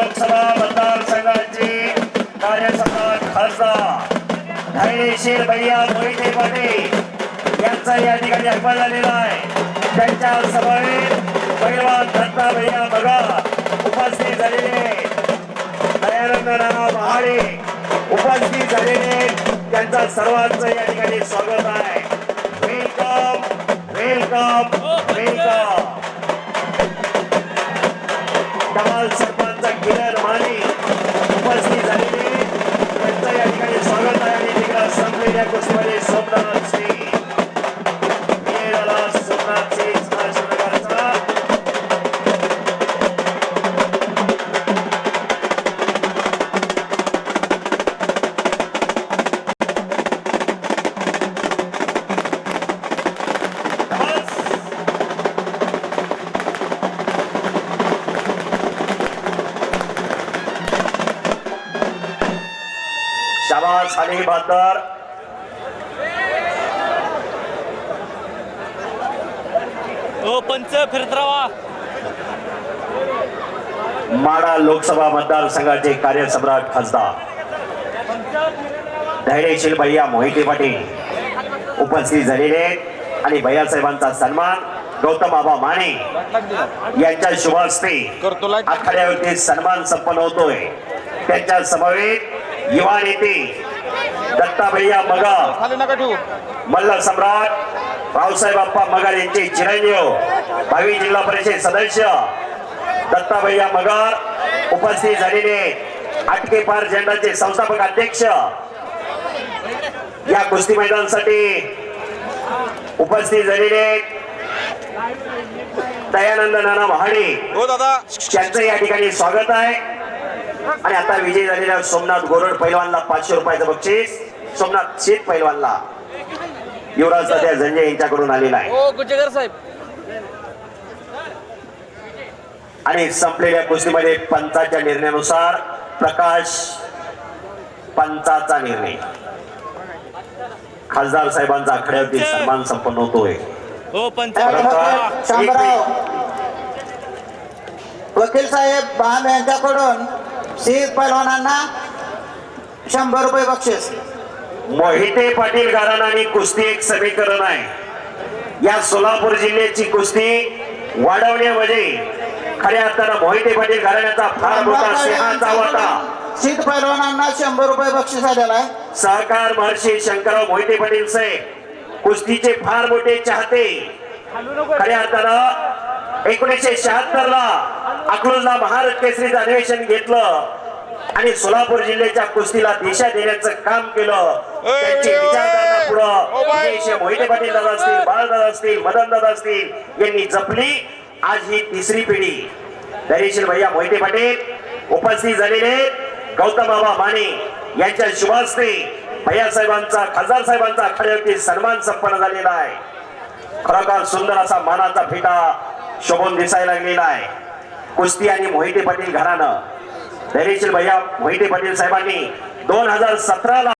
लोकसभा मतदारसंघाचे कार्यसभा खासदार धैर्यशील भैया मोहिते पाटील यांचा या ठिकाणी अपमान झालेला आहे त्यांच्या सभेत पैलवान दत्ता भैया बघा उपस्थित झालेले दयानंदराव महाडे उपस्थित झालेले त्यांचा सर्वांचं या ठिकाणी स्वागत आहे वेलकम वेलकम वेलकम सगळ्या सरपंच माने उपस्थित झालेले त्यांचं या ठिकाणी स्वागत आहे. आणि तिकडे संपलेल्या गोष्टी शाबास अली बहादर ओ पंच फिरत राहा. माडा लोकसभा मतदारसंघाचे कार्यसम्राट खासदार. धैर्यशील भैया मोहिते पाटील. उपस्थित झालेले आणि भैयासाहेबांचा सन्मान गौतम बाबा माने यांच्या शुभ हस्ते करतो लाइट. आखाड्यावरती सन्मान संपन्न होतोय. त्यांच्या समवेत युवा नेते दत्ता भैया मगा मल्ल सम्राट रावसाहेब अप्पा मगर यांचे चिरंजीव भावी जिल्हा परिषद सदस्य दत्ताभैया मगर उपस्थित झालेले आटके पार झेंडाचे संस्थापक अध्यक्ष या कुस्ती मैदानासाठी उपस्थित झालेले दयानंद नाना महाडे. हो त्यांचं या ठिकाणी स्वागत आहे. आणि आता विजय झालेल्या सोमनाथ गोरड पैलवानला पाचशे रुपयाचं बक्षीस. सोमनाथ शेत पैलवानला. युवराज सध्या संजय यांच्याकडून आलेला आहे. साहेब. आणि संपलेल्या कुस्तीमध्ये पंचाच्या निर्णयानुसार प्रकाश पंचाचा निर्णय. खासदार साहेबांचा आखड्यावरती सन्मान संपन्न होतोय. शामराव. वकील साहेब बाम यांच्याकडून शीत पैलवानांना शंभर रुपये बक्षीस. मोहिते पाटील घराणाने कुस्ती एक समीकरण आहे. या सोलापूर जिल्ह्याची कुस्ती वाढवण्यामध्ये खऱ्या अर्थानं मोहिते पाटील घराण्याचा फार मोठा सिंहाचा वाटा. शीत पैलवानांना शंभर रुपये बक्षीस आलेला आहे. सहकार महर्षी शंकरराव मोहिते पाटील साहेब कुस्तीचे फार मोठे चाहते. खऱ्या अर्थानं एकोणीसशे शहात्तर ला अकलूजला महाराज केसरीचं अधिवेशन घेतलं. आणि सोलापूर जिल्ह्याच्या कुस्तीला दिशा देण्याचं काम केलं. त्यांची विचारधारणा पुढं. मोहिते पाटील दादा असतील बाळदादा असतील मदन दादा असतील यांनी जपली. आज ही तिसरी पिढी. धैर्यशील भैया मोहिते पाटील उपस्थित झालेले गौतम बाबा माने यांच्या शुभास्ते. भैया साहेबांचा खासदार साहेबांचा आखाड्यावरती सन्मान संपन्न झालेला आहे. खरोखर सुंदर असा मानाचा फेटा शोभून दिसायला लागलेला आहे. कुस्ती आणि मोहिते पाटील घरानं धैर्यशील भैया मोहिते पाटील साहेबांनी दोन हजार सतराला